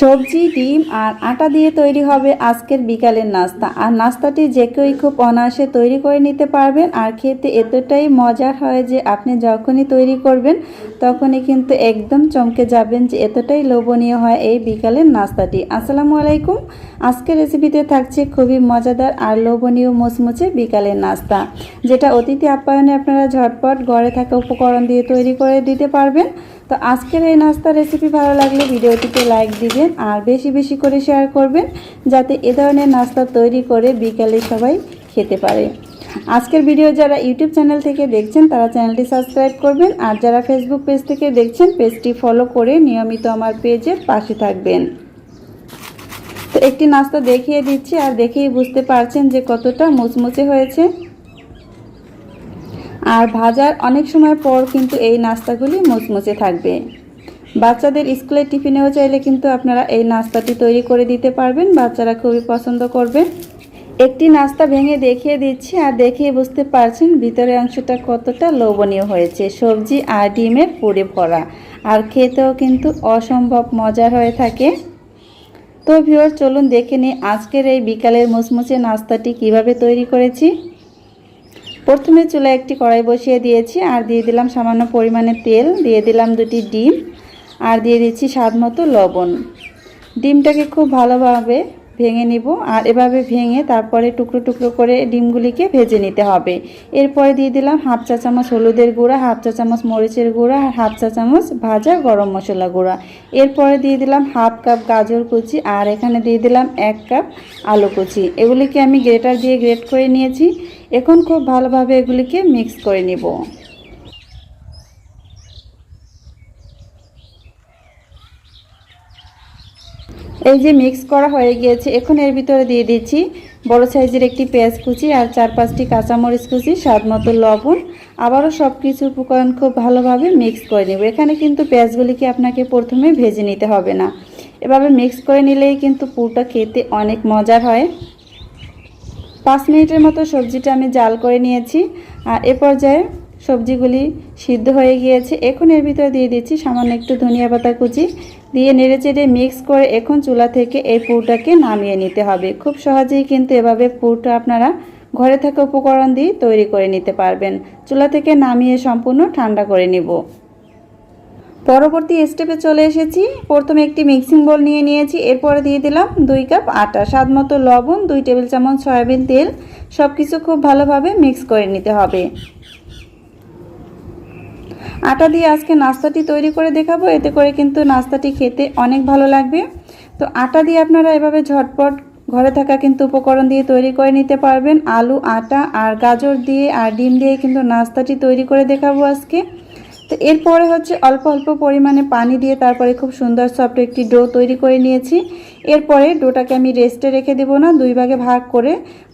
সবজি, ডিম আর আটা দিয়ে তৈরি হবে আজকের বিকালের নাস্তা। আর নাস্তাটি যে কেউই খুব অনায়াসে তৈরি করে নিতে পারবেন। আর খেতে এতটাই মজার হয় যে আপনি যখনই তৈরি করবেন, তখনই কিন্তু একদম চমকে যাবেন যে এতটাই লোভনীয় হয় এই বিকালের নাস্তাটি। আসসালামু আলাইকুম। আজকের রেসিপিতে থাকছে খুবই মজাদার আর লোভনীয় মুচমুচে বিকালের নাস্তা, যেটা অতিথি আপ্যায়নে আপনারা ঝটপট ঘরে থাকা উপকরণ দিয়ে তৈরি করে দিতে পারবেন। তো আজকের এই নাস্তা রেসিপি ভালো লাগলে ভিডিওটিতে লাইক দিবেন আর বেশি বেশি করে শেয়ার করবেন, যাতে এ ধরনের নাস্তা তৈরি করে বিকালে সবাই খেতে পারে। আজকের ভিডিও যারা ইউটিউব চ্যানেল থেকে দেখছেন, তারা চ্যানেলটি সাবস্ক্রাইব করবেন আর যারা ফেসবুক পেজ থেকে দেখছেন পেজটি ফলো করে নিয়মিত আমার পেজের পাশে থাকবেন। তো একটি নাস্তা দেখিয়ে দিচ্ছি আর দেখেই বুঝতে পারছেন যে কতটা মুচমুচে হয়েছে। আর ভাজার অনেক সময় পর কিন্তু এই নাস্তাগুলি মুচমুচে থাকবে। বাচ্চাদের স্কুলের টিফিনেও চাইলে কিন্তু আপনারা এই নাস্তাটি তৈরি করে দিতে পারবেন, বাচ্চারা খুবই পছন্দ করবে। একটি নাস্তা ভেঙে দেখিয়ে দিচ্ছি আর দেখিয়ে বুঝতে পারছেন ভিতরের অংশটা কতটা লোভনীয় হয়েছে, সবজি আর ডিমের পুরে ভরা। আর খেতেও কিন্তু অসম্ভব মজার হয়ে থাকে। তো ভিউয়ার চলুন দেখে নিই আজকের এই বিকালের মুসমুসে নাস্তাটি কীভাবে তৈরি করেছি। প্রথমে চুলা একটি কড়াই বসিয়ে দিয়েছি, আর দিয়ে দিলাম সামান্য পরিমাণে তেল, দিয়ে দিলাম দুটি ডিম, আর দিয়ে দিচ্ছি স্বাদ মতো লবণ। ডিমটাকে খুব ভালোভাবে ভেঙে নিব। আর এভাবে ভেঙে তারপরে টুকরো টুকরো করে ডিমগুলিকে ভেজে নিতে হবে। এরপরে দিয়ে দিলাম হাফ চা চামচ হলুদের গুঁড়া, হাফ চা চামচ মরিচের গুঁড়া, আর হাফ চা চামচ ভাজা গরম মশলা গুঁড়া। এরপরে দিয়ে দিলাম হাফ কাপ গাজর কুচি, আর এখানে দিয়ে দিলাম এক কাপ আলু কুচি। এগুলিকে আমি গ্রেটার দিয়ে গ্রেট করে নিয়েছি। এখন খুব ভালোভাবে এগুলিকে মিক্স করে নিব। এই যে মিক্স করা হয়ে গিয়েছে, এখন এর ভিতরে দিয়ে দিচ্ছি বড় সাইজের একটি পেঁয়াজ কুচি আর চার পাঁচটি কাঁচামরিচ কুচি, স্বাদ মতো লবণ। আবারও সব কিছু উপকরণ খুব ভালোভাবে মিক্স করে নেব। এখানে কিন্তু পেঁয়াজগুলিকে আপনাকে প্রথমে ভেজে নিতে হবে না। এভাবে মিক্স করে নিলেই কিন্তু পুরটা খেতে অনেক মজার হয়। পাঁচ মিনিটের মতো সবজিটা আমি জাল করে নিয়েছি আর এ পর্যায়ে সবজিগুলি সিদ্ধ হয়ে গিয়েছে। এখন এর ভিতরে দিয়ে দিচ্ছি সামান্য একটু ধনিয়া পাতা কুচি দিয়ে নেড়ে চেড়ে মিক্স করে এখন চুলা থেকে এই পুরটাকে নামিয়ে নিতে হবে। খুব সহজেই কিন্তু এভাবে পুরটা আপনারা ঘরে থাকা উপকরণ দিয়ে তৈরি করে নিতে পারবেন। চুলা থেকে নামিয়ে সম্পূর্ণ ঠান্ডা করে নিব। পরবর্তী স্টেপে চলে এসেছি। প্রথমে একটি মিক্সিং বোল নিয়ে নিয়েছি। এরপরে দিয়ে দিলাম দুই কাপ আটা। স্বাদ মতো লবণ, দুই টেবিল চামচ সয়াবিন তেল। সব কিছু খুব ভালোভাবে মিক্স করে নিতে হবে। আটা দিয়ে আজকে নাস্তাটি তৈরি করে দেখাবো। এতে করে কিন্তু নাস্তাটি খেতে অনেক ভালো লাগবে। তো আটা দিয়ে আপনারা এভাবে ঝটপট ঘরে থাকা কিন্তু উপকরণ দিয়ে তৈরি করে নিতে পারবেন। আলু, আটা আর গাজর দিয়ে আর ডিম দিয়ে কিন্তু নাস্তাটি তৈরি করে দেখাবো আজকে। তো এরপরে হচ্ছে অল্প অল্প পরিমাণে পানি দিয়ে তারপরে খুব সুন্দর সফট একটি ডো তৈরি করে নিয়েছি। এরপরে ডোটাকে আমি রেস্টে রেখে দেবো না, দুই ভাগে ভাগ করে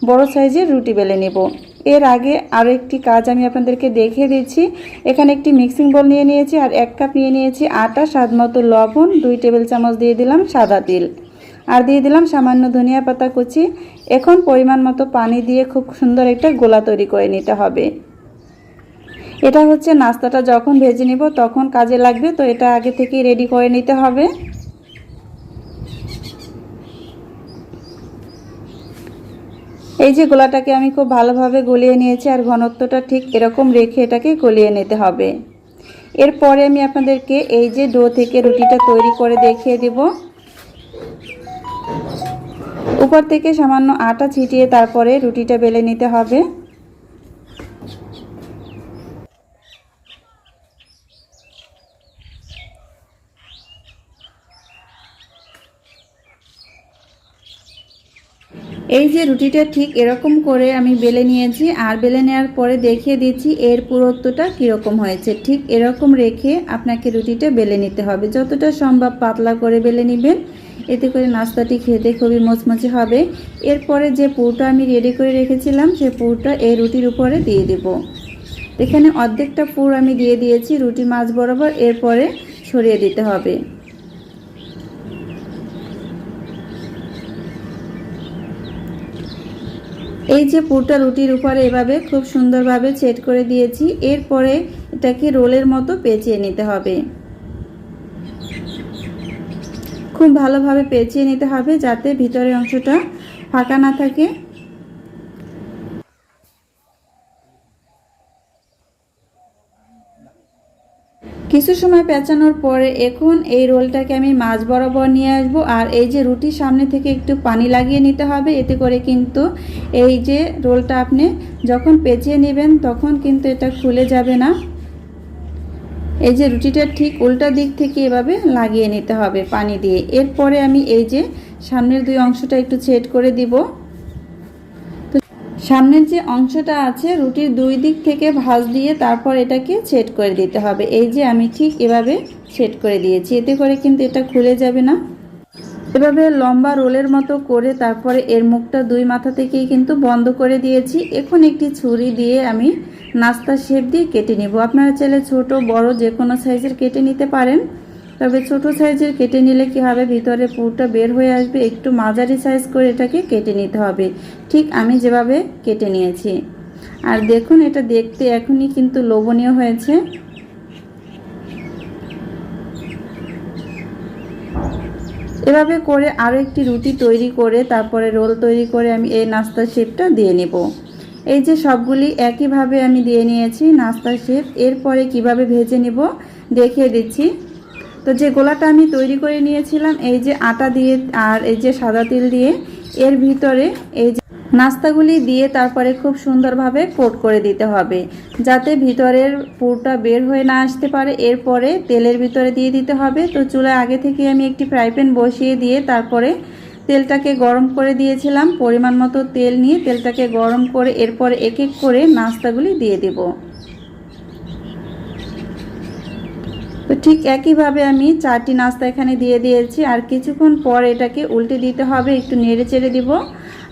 বড় সাইজের রুটি বেলে নেব। এর আগে আরও একটি কাজ আমি আপনাদেরকে দেখিয়ে দিচ্ছি। এখানে একটি মিক্সিং বল নিয়ে নিয়েছি আর এক কাপ নিয়ে নিয়েছি আটা, স্বাদ মতো লবণ, দুই টেবিল চামচ দিয়ে দিলাম সাদা তিল। আর দিয়ে দিলাম সামান্য ধনিয়া পাতা কুচি। এখন পরিমাণ মতো পানি দিয়ে খুব সুন্দর একটা গোলা তৈরি করে নিতে হবে। এটা হচ্ছে নাস্তাটা যখন ভেজে নিব তখন কাজে লাগবে, তো এটা আগে থেকেই রেডি করে নিতে হবে। এই যে গোলাটাকে আমি খুব ভালোভাবে গলিয়ে নিয়েছি আর ঘনত্বটা ঠিক এরকম রেখে এটাকে গলিয়ে নিতে হবে। এরপরে আমি আপনাদেরকে এই যে ডো থেকে রুটিটা তৈরি করে দেখিয়ে দেব। উপর থেকে সামান্য আটা ছিটিয়ে তারপরে রুটিটা বেলে নিতে হবে। এই যে রুটিটা ঠিক এরকম করে আমি বেলে নিয়েছি, আর বেলে নেওয়ার পরে দেখিয়ে দিচ্ছি এর পুরুত্বটা কীরকম হয়েছে। ঠিক এরকম রেখে আপনাকে রুটিটা বেলে নিতে হবে। যতটা সম্ভব পাতলা করে বেলে নেবেন। এতে করে নাস্তাটি খেতে খুবই মচমচে হবে। এরপরে যে পুরটা আমি রেডি করে রেখেছিলাম সেই পুরটা এই রুটির উপরে দিয়ে দেব। এখানে অর্ধেকটা পুর আমি দিয়ে দিয়েছি, রুটি মাছ বরাবর এরপরে ছড়িয়ে দিতে হবে। এই যে পুরটা রুটির উপরে এভাবে খুব সুন্দরভাবে ছেট করে দিয়েছি, এরপরে এটাকে রোলের মতো পেঁচিয়ে নিতে হবে। খুব ভালোভাবে পেঁচিয়ে নিতে হবে যাতে ভিতরের অংশটা ফাঁকা না থাকে। কিছু সময় পেঁচানোর পরে এখন এই রোলটাকে আমি মাছ বরাবর নিয়ে আসব। আর এই যে রুটির সামনে থেকে একটু পানি লাগিয়ে নিতে হবে, এতে করে কিন্তু এই যে রোলটা আপনি যখন পেঁচিয়ে নেবেন তখন কিন্তু এটা খুলে যাবে না। এই যে রুটিটা ঠিক উল্টা দিক থেকে এভাবে লাগিয়ে নিতে হবে পানি দিয়ে। এরপরে আমি এই যে সামনের দুই অংশটা একটু ছেট করে দিব। সামনের যে অংশটা আছে, রুটির দুই দিক থেকে ভাঁজ দিয়ে তারপর এটাকে ছেদ করে দিতে হবে। এই যে আমি ঠিক এভাবে ছেদ করে দিয়েছি। এতে করে কিন্তু এটা খুলে যাবে না। এভাবে লম্বা রোলের মতো করে তারপরে এর মুখটা দুই মাথা থেকেই কিন্তু বন্ধ করে দিয়েছি। এখন একটি ছুরি দিয়ে আমি নাস্তা শেপ দিয়ে কেটে নিব। আপনারা চাইলে ছোট, বড় যে কোনো সাইজের কেটে নিতে পারেন। তবে ছোট সাইজের কেটে নিলে কি হবে? ভিতরে পুরটা বের হয়ে আসবে। একটু মাঝারি সাইজ করে এটাকে কেটে নিতে হবে। ঠিক আমি যেভাবে কেটে নিয়েছি। আর দেখুন, এটা দেখতে এখনই কিন্তু লোভনীয় হয়েছে। এভাবে করে আরও একটি রুটি তৈরি করে, তারপরে রোল তৈরি করে আমি এই নাস্তার শেপটা দিয়ে নেব। এই যে সবগুলি একইভাবে আমি দিয়ে নিয়েছি নাস্তার শেপ। এরপরে কীভাবে ভেজে নেব দেখিয়ে দিচ্ছি। তো যে গোলাটা আমি তৈরি করে নিয়েছিলাম, এই যে আটা দিয়ে আর এই যে সাদা তিল দিয়ে, এর ভিতরে এই যে নাস্তাগুলি দিয়ে তারপরে খুব সুন্দরভাবে কোট করে দিতে হবে, যাতে ভিতরের পুরটা বের হয়ে না আসতে পারে। এরপরে তেলের ভিতরে দিয়ে দিতে হবে। তো চুলা আগে থেকে আমি একটি ফ্রাই প্যান বসিয়ে দিয়ে তারপরে তেলটাকে গরম করে দিয়েছিলাম। পরিমাণ মতো তেল নিয়ে তেলটাকে গরম করে এরপরে এক এক করে নাস্তাগুলি দিয়ে দেব। তো ঠিক একইভাবে আমি চারটি নাস্তা এখানে দিয়ে দিয়েছি। আর কিছুক্ষণ পর এটাকে উল্টে দিতে হবে, একটু নেড়ে চেড়ে দিব।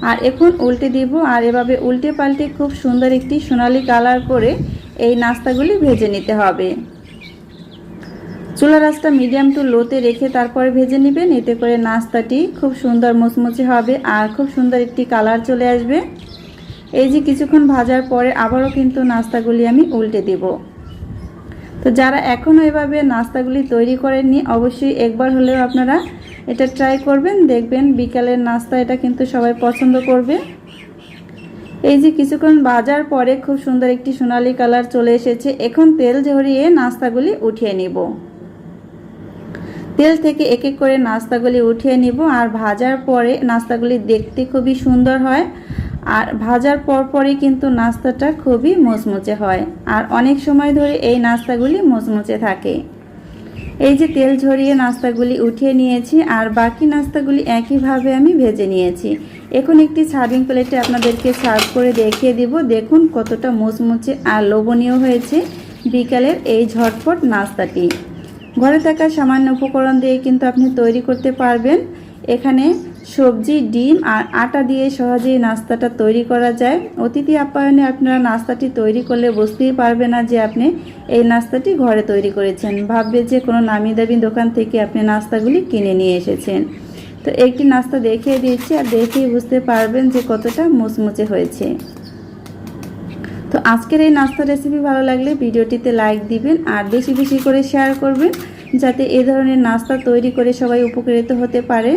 আর এখন উল্টে দিব, আর এভাবে উল্টে পাল্টে খুব সুন্দর একটি সোনালি কালার করে এই নাস্তাগুলি ভেজে নিতে হবে। চুলা রাসটা মিডিয়াম টু লোতে রেখে তারপরে ভেজে নেবেন, এতে করে নাস্তাটি খুব সুন্দর মুচমুচে হবে আর খুব সুন্দর একটি কালার চলে আসবে। এই যে কিছুক্ষণ ভাজার পরে আবারও কিন্তু নাস্তাগুলি আমি উল্টে দেব। তো যারা এখনও এভাবে নাস্তাগুলি তৈরি করেননি, অবশ্যই একবার হলেও আপনারা এটা ট্রাই করবেন, দেখবেন বিকালের নাস্তা এটা কিন্তু সবাই পছন্দ করবে। এই যে কিছুক্ষণ বাজার পরে খুব সুন্দর একটি সোনালি কালার চলে এসেছে, এখন তেল ঝরিয়ে নাস্তাগুলি উঠিয়ে নিব। তেল থেকে এক এক করে নাস্তাগুলি উঠিয়ে নিব, আর ভাজার পরে নাস্তাগুলি দেখতে খুবই সুন্দর হয়। আর ভাজার পর পরই কিন্তু নাস্তাটা খুবই মুচমুচে হয়। আর অনেক সময় ধরে এই নাস্তাগুলি মুচমুচে থাকে। এই যে তেল ঝরিয়ে নাস্তাগুলি উঠিয়ে নিয়েছি, আর বাকি নাস্তাগুলি একইভাবে আমি ভেজে নিয়েছি। এখন একটি সার্ভিং প্লেটে আপনাদেরকে সার্ভ করে দেখিয়ে দিব। দেখুন কতটা মুচমুচে আর লোভনীয় হয়েছে বিকালের এই ঝটপট নাস্তাটি। ঘরে থাকা সামান্য উপকরণ দিয়ে কিন্তু আপনি তৈরি করতে পারবেন। এখানে সবজি, ডিম আর আটা দিয়ে সহজেই নাস্তাটা তৈরি করা যায়। অতিথি আপ্যায়নে আপনারা নাস্তাটি তৈরি করলে বুঝতেই পারবে না যে আপনি এই নাস্তাটি ঘরে তৈরি করেছেন। ভাববে যে কোনো নামি দামি দোকান থেকে আপনি নাস্তাগুলি কিনে নিয়ে এসেছেন। তো একটি নাস্তা দেখিয়ে দিয়েছি আর দেখেই বুঝতে পারবেন যে কতটা মুচমুচে হয়েছে। তো আজকের এই নাস্তা রেসিপি ভালো লাগলে ভিডিওটিতে লাইক দিবেন আর বেশি বেশি করে শেয়ার করবেন, যাতে এ ধরনের নাস্তা তৈরি করে সবাই উপকৃত হতে পারে।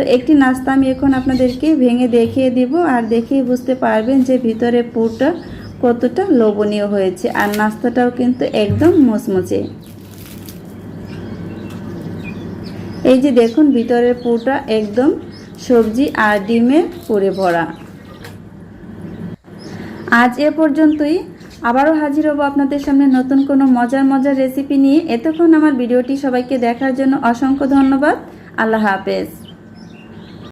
তো একটি নাস্তা আমি এখন আপনাদেরকে ভেঙে দেখিয়ে দিব আর দেখেই বুঝতে পারবেন যে ভিতরে পুরটা কতটা লোভনীয় হয়েছে। আর নাস্তাটাও কিন্তু একদম মুচমুচে। এই যে দেখুন ভিতরের পুরটা একদম সবজি আর ডিমে পুরে ভরা। আজ এ পর্যন্তই। আবারও হাজির হব আপনাদের সামনে নতুন কোনো মজার মজার রেসিপি নিয়ে। এতক্ষণ আমার ভিডিওটি সবাইকে দেখার জন্য অসংখ্য ধন্যবাদ। আল্লাহ হাফেজ।